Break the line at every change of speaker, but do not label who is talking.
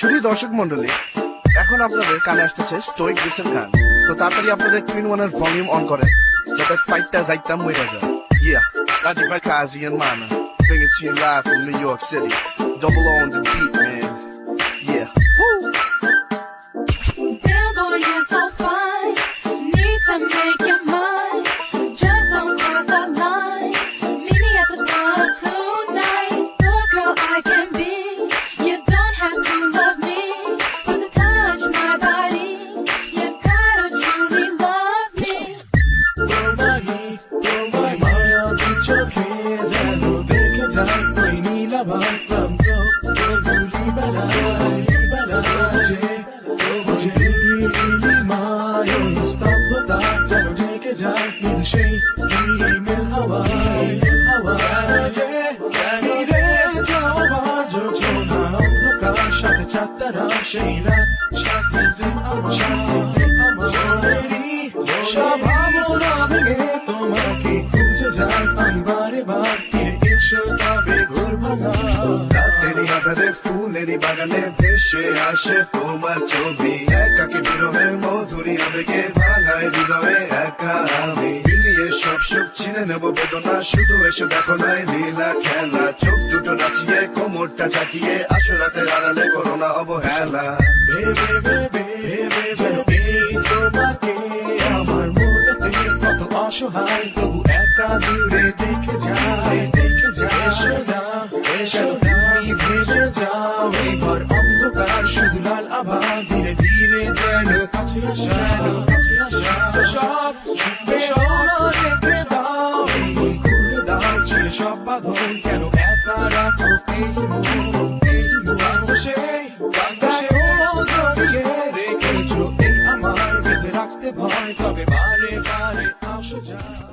শুধু দর্শক মন্ডলী এখন আপনাদের কানে আসতেছে স্টোয়িক গ্রিসের গান তো তাড়াতাড়ি আপনাদের টুইন ওয়ানের ভলিউম অন করে যাতে ফাইটটা যাইতাম মই রাজা ইয়া রাজি ভাই কাজি এন মান সিং ইট
Tell boy you're so fine, need to make
it ওই নীলাভার প্রান্ত ধুলি বেলা বেলা যে যে নীলিমায় ওই স্তব্ধতা যেন ঢেকে যায় কিন্তু সেই ইমেল হাওয়া হাওয়া যে রে যাওয়ার যোজনা অন্ধকার সাথে চাঁদারা সেই রাত সাথে যে আমার সাথে যে আমাদেরই
রাতেরই আধারে ফুলেরই বাগানে ভেসে আসে তোমার ছবি একাকে বিরহে মধুরী আবেগে ভাঙায় হৃদয়ে একা আমি মিলিয়ে সব সুখ ছিনে নেব বেদনা শুধু এসে দেখো নাই লীলা খেলা চোখ দুটো নাচিয়ে কোমরটা চাকিয়ে আসো রাতের আড়ালে করো না অবহেলা
তোমাকে আমার মনেতে কত অসহায় তবু আলোয় ভেসে যাও এই অন্ধকার, শুধু লাল আবার ধীরে ধীরে যেন কাছে আসা। সব শুনবে দেখে দাও তুমি খুলে ভয়, তবে বারে বারে আসো যায়